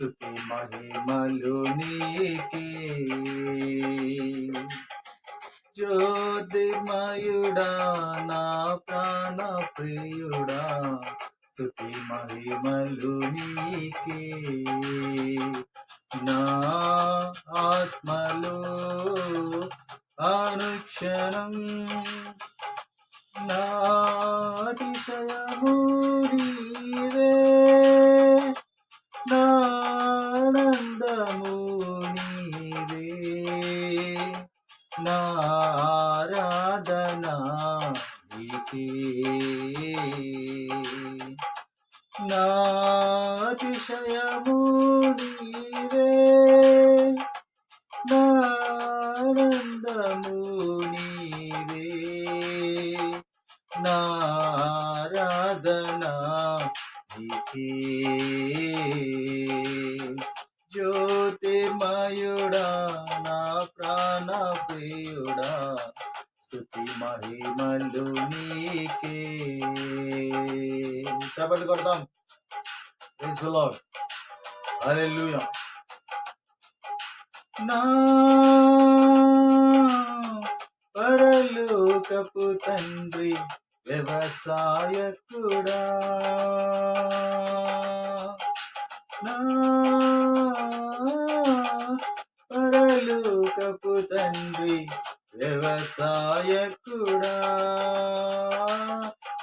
స్థుతి మహిమలు నీకే. జ్యోతిర్మయుడా నా ప్రాణ ప్రియుడా స్థుతి మహిమలు నీకే. నా ఆత్మలో నానందము నీవే నారాధనా నాతిశయము నీవే నానందము నీవే నారాధనా నీకే. జ్యోతిర్మయుడా నా ప్రాణ ప్రియుడా స్థుతి మహిమలు నీకే. చప్పట్లు కొడతాం. ప్రైజ్ హల్లెలూయా నా పరలోకపు తండ్రి వ్యవసాయకుడా. నా పరలోకపు తండ్రి వ్యవసాయకుడా.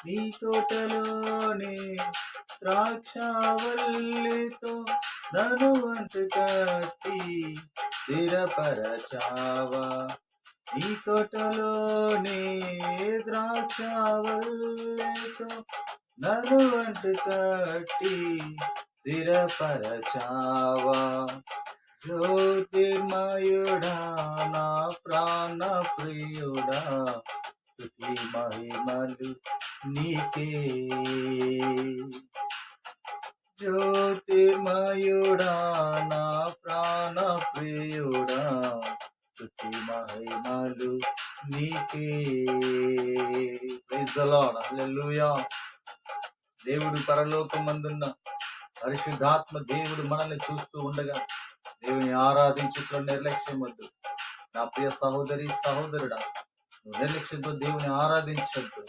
నీ తోటలోనే ద్రాక్షవల్లితో ధనువంతు కట్టి స్థిరపరచావా. నీ తోటలోనే ద్రాక్షవల్లితో ధనువంతు కట్టి స్థిరపరచావా? జ్యోతిర్మయుడా నా ప్రాణ ప్రియుడా స్థుతి మహిమలు నీకే. జ్యోతిర్మయుడా నా ప్రాణ ప్రియుడా స్థుతి మహిమలు నీకే దేవుడు పరలోకమందున్న పరిశుద్ధాత్మ దేవుడు మనల్ని చూస్తూ ఉండగా దేవుని ఆరాధించుట్లో నిర్లక్ష్యం వద్దు నా ప్రియ సహోదరి సహోదరుడా నువ్వు నిర్లక్ష్యంతో దేవుని ఆరాధించద్దు.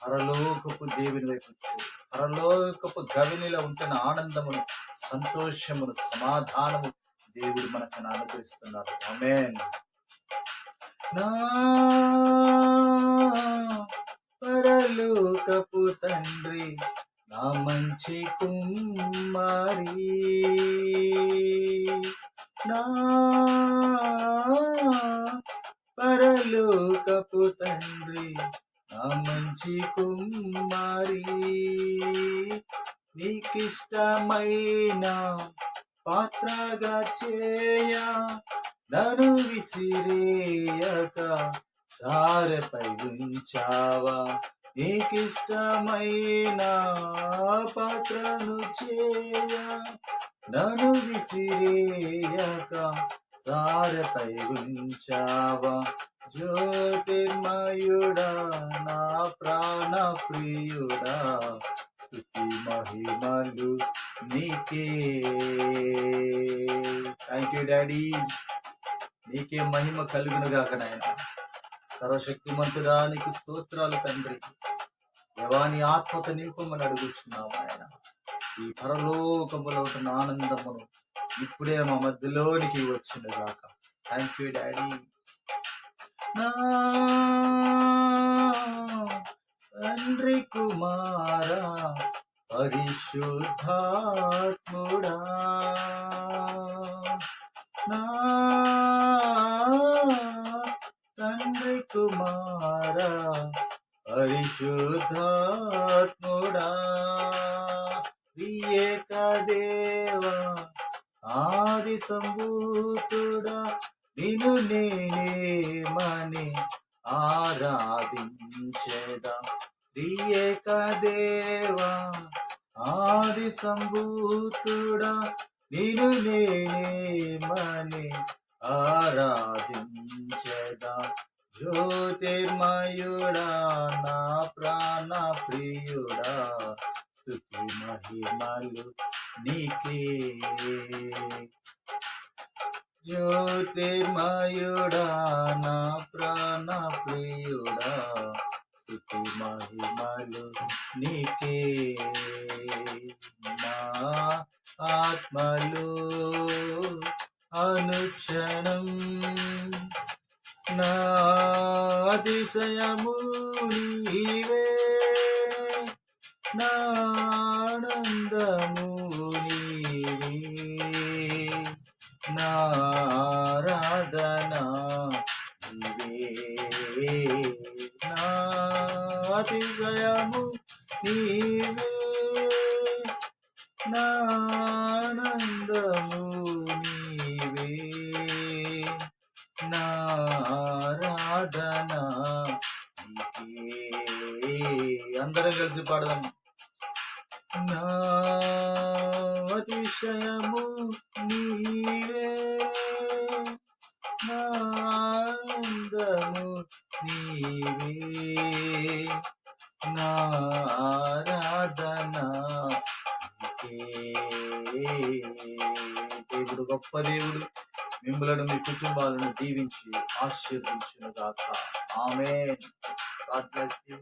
పరలోకపు దేవుని వైపు చూడు. పరలోకపు గవినిలో ఉంటున్న ఆనందమును సంతోషమును సమాధానము దేవుడు మనకు అనుగ్రహిస్తున్నారు ఆమేన్. నా పరలోకపు తండ్రి నా మంచి కుమారి నా పరలోకపు తండ్రి నా మంచి కుమారి. నీకిష్టమైన పాత్రగా చేయ నను విసిరేయక సారపై ఉంచావా? నీకిష్టమైన పాత్రను చేయ. నను విసిరేయక సారపై ఉంచావా జ్యోతిర్మయుడా నా ప్రాణ ప్రియుడా స్థుతి మహిమలు నీకే. థ్యాంక్ యూ డాడీ నీకే మహిమ కలుగునుగాక నాయన. సర్వశక్తిమంతుడా నీకు స్తోత్రాలు తండ్రి. దేవాని ఆత్మత నింపమని అడుగుతున్నావు ఆయన. ఈ పరలోకములో ఉన్న ఆనందమును ఇప్పుడే మా మధ్యలోనికి వచ్చింది కాక థ్యాంక్ యూ డాడీ నా తండ్రి కుమారా పరిశుద్ధాత్ముడా. నా తండ్రి కుమార్ నిన్ను నేనేమని ఆరాధించేదా? ప్రియేక దేవా ఆది సంభూతుడా నిన్ను నేనేమని ఆరాధించేదా? జ్యోతిర్మయుడా నా ప్రాణ ప్రియుడా స్థుతి మహిమలు నీకే. జ్యోతిర్మయుడా నా ప్రాణ ప్రియుడా స్థుతి మహిమలు నీకే నా ఆత్మలు నీవే నా అతిశయము నీవే. నా ఆనందము నీవే. నారాధన నీకే. అందరం కలిసి పాడదాం. నా అతిశయము నీవే. నా ఆనందము నీవే నా ఆరాధన. నీకే. దేవుడు గొప్ప దేవుడు. మిమ్మలను మీ కుటుంబాలను దీవించి ఆశీర్వించును గాక ఆమె గాడ్ బ్లెస్ యూ.